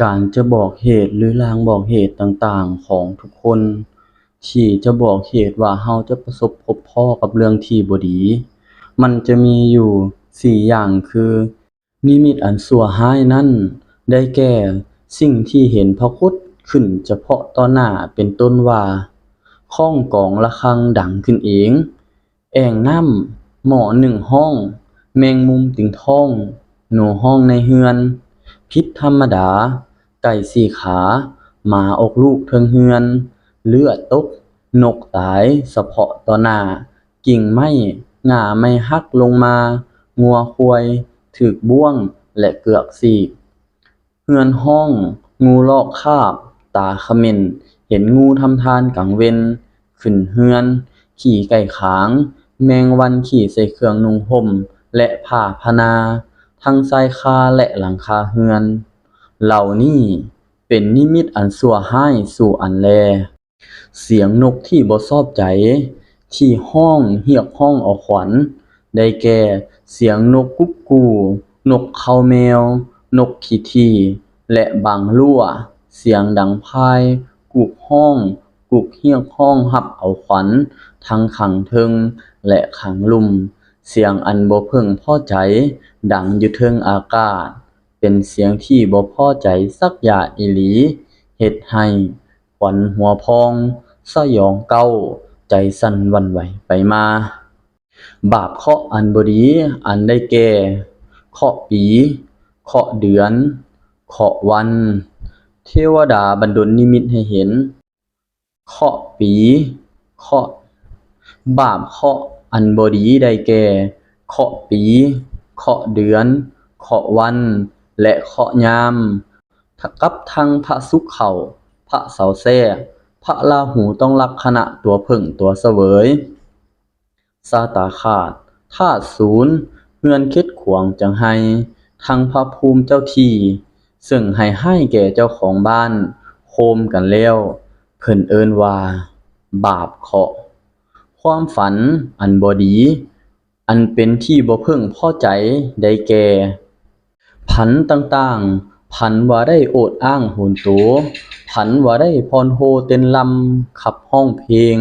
การจะบอกเหตุหรือลางบอกเหตุต่างต่างของทุกคน ที่จะบอกเหตุว่าเราจะประสบพบพ้อกับเรื่องที่บ่ดี มันจะมีอยู่สี่อย่างคือ นิมิตอันชั่วร้ายนั้นได้แก่สิ่งที่เห็นปรากฏขึ้นเฉพาะต่อหน้าเป็นต้นว่าค้องกองระฆังดังขึ้นเอง แอ่งน้ำหม้อนึ่งร้อง แมงมุมติ่งท้อง หนูร้องในเรือน ผิดธรรมดา ไก่สี่ขา หมาอกลูกเทิงเรือน เลือดตก นกตายเพาะต่อหน้า กิ่งไม้ง่าไม้หักลงมา งัวควายถูกบ่วง และเกือกสีกเรือนร้อง งูลอกคาบ ตาเขม่นเห็นงูทำทานกลางเวนขึ้นเรือน ขี้ไก่ขาง แมงวันขี้ใส่เครื่องนุ่งห่มและผ้าพนา ทั้งชายคาและหลังคาเรือน เหล่านี้เป็นนิมิตอันชั่วร้สู่อันแล เสียงนกที่บ่ชอบใจ ที่ร้องเรียกร้องเอาขวัญ ได้แก่เสียงนกกุ๊กกู นกเขาแมว นกขี้ถี่และบางลั่ว เสียงดังพร่าย กุกร้อง กุกเรียกร้องรับเอาขวัญ ทั้งข้างเทิงและข้างลุ่ม เสียงอันบ่พึงพอใจ ดังอยู่เทิงอากาศ เป็นเสียงที่บ่พอใจซักอย่าอีหลีเฮ็ดให้ขวัญหัวพองสยองเก้า ใจสั่นวันไหวไปมา บาปเคาะอันบดีอันได้แก่เคาะปีเคาะเดือนเคาะวัน เทวดาบันดลนิมิตให้เห็นเคาะปีเคาะบาปเคาะ อันบดีได้แก่เคาะปี เคาะเดือน เคาะวัน และเคาะยามกับทั้งพระศุกเข้าพระเสาแทรกพระราหูต้องลักขณะตัวผึ้งตัวเสวยชะตาฆาตธาตุสูญเรือนค็ดขวางจังไห้ทั้งพระภูมิเจ้าที่ซึ่งให้ร้แก่เจ้าของบ้าน โคมกันแล้ว เพิ่นเอิ้นว่า บาปเคาะ ความฝันอันบ่ดี อันเป็นที่บ่เพึงพอใจได้แก่ ผันต่างๆ ผันว่าได้โอดอ้างโหนโตผันว่าได้พรโฮเต้นรำขับร้องเพลง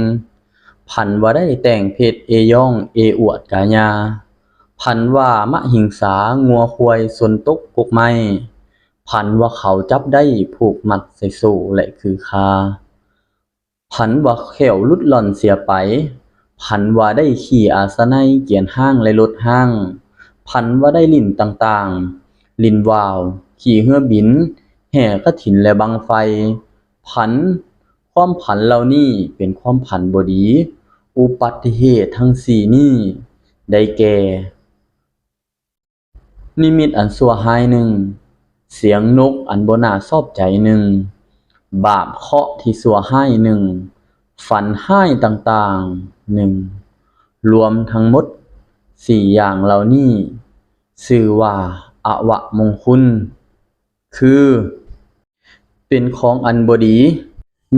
ผันว่าได้แต่งเพชรเอยองเออวดกาญาผันว่ามะหิงสางัวควายซนตกกกไม้ผันว่าเขาจับได้ผูกมัดใส่โซ่และขือคาผันว่าแคล้วลุดหล่อนเสียไป ผันว่าได้ขี่อาสนัยเกียนร้างและรถร้างผันว่าได้ลิ้นต่างๆ ลิ้นวาว ขี่เรือบิน แห่กฐินและบังไฟผัน ความผันเหล่านี้เป็นความผันบดี อุบัติเหตุทั้งสี่นี้ได้แก่ นิมิตอันชั่วร้ายหนึ่ง เสียงนกอันบน่าชอบใจหนึ่ง บาปเคาะที่ชั่วร้ายหนึ่ง ฝันร้ต่างๆหนึ่งรวมทั้งหมดสี่อย่างเหล่านี้ชื่อว่าอวมงคลคือ เป็นของอันบดี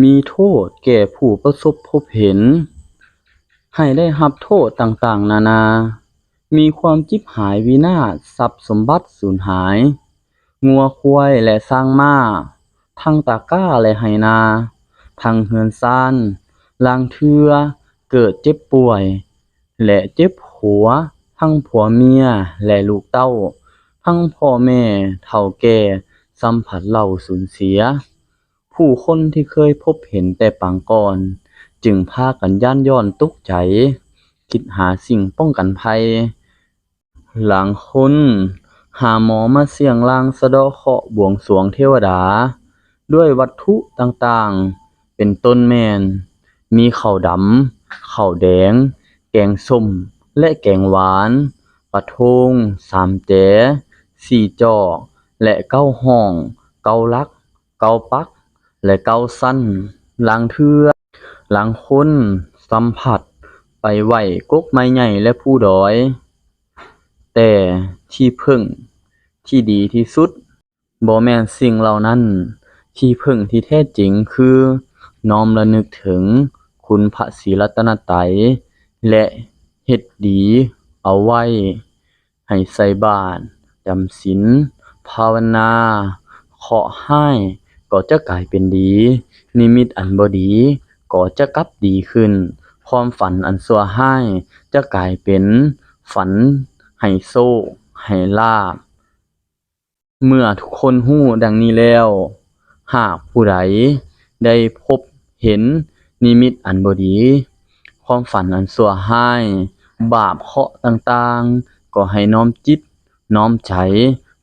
มีโทษแก่ผู้ประสบพบเห็น ให้ได้รับโทษต่างๆ นานา มีความฉิบหายวินาศทรัพย์สมบัติสูญหาย งัวควายและช้างม้า ทั้งตะก้าและไหนา ทั้งเรือนช้าน ลางเทื่อเกิดเจ็บป่วย และเจ็บหัว ทั้งผัวเมียและลูกเต้า ทั้งพ่อแม่เฒ่าแก่สัมผัสเหล่าสูญเสีย ผู้คนที่เคยพบเห็นแต่ปางก่อน จึงพากันย้านย้อนตกใจ คิดหาสิ่งป้องกันภัย หลางคนหาหมอมาเสี่ยงลางสะดาะเคาะบวงสรวงเทวดา ด้วยวัตถุต่างๆ เป็นต้นแมน มีข้าวดำข้าวแดง แกงส้ม และแกงหวานปลาทง สามแจสี่จอก และเก้าห้อง เก้าลัก เก้าปัก และเก้าชั้นลางเทื่อลางคนสัมผัส ไปไว้กกไม้ใหญ่และภูดอย แต่ที่พึ่ง ที่ดีที่สุดบ่แม่นสิ่งเหล่านั้น ที่พึ่งที่แท้จริงคือ น้อมระลึกถึง คุณพระศรีรัตนตรัยและเฮ็ดดีเอาไว้ ให้ใส่บาตรจำศีลภาวนาขเคาะห์ร้ายก็จะกลายเป็นดี นิมิตอันบดีก็จะกลับดีขึ้น ความฝันอันชั่วร้จะกลายเป็นฝันให้โชคให้ลาภเมื่อทุกคนรู้ดังนี้แล้ว หากผู้ใดได้พบเห็น นิมิตอันบดี ความฝันอันชั่วร้าย บาปเคราะห์ต่างๆ ก็ให้น้อมจิต น้อมใจ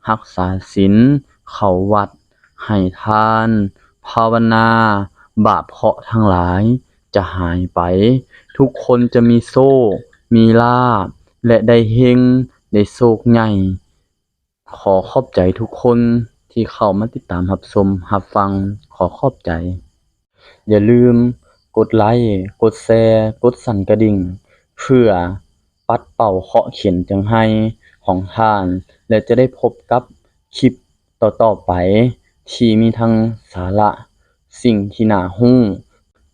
รักษาศีลเข้าวัด ให้ทาน ภาวนา บาปเคราะห์ทั้งหลาย จะหายไป ทุกคนจะมีโชคมีลาภและได้เฮงได้โชคใหญ่ขอขอบใจทุกคนที่เข้ามาติดตามรับชมรับฟังขอขอบใจ อย่าลืม กดไลก์กดแชร์ กดสั่นกระดิ่ง เพื่อปัดเป่าเคาะเข็ญจังไห้ของท่าน และจะได้พบกับคลิปต่อๆไป ที่มีทั้งสาระ สิ่งที่น่ารู้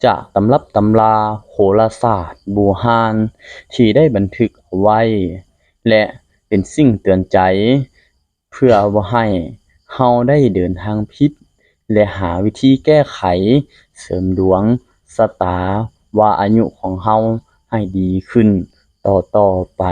จากตำรับตำราโหราศาสตร์โบราณที่ได้บันทึกเอาไว้ และเป็นสิ่งเตือนใจ เพื่อบ่ให้เราได้เดินทางผิดและหาวิธีแก้ไขเสริมดวง สตาว่าอายุของเฮาให้ดีขึ้นต่อต่อไป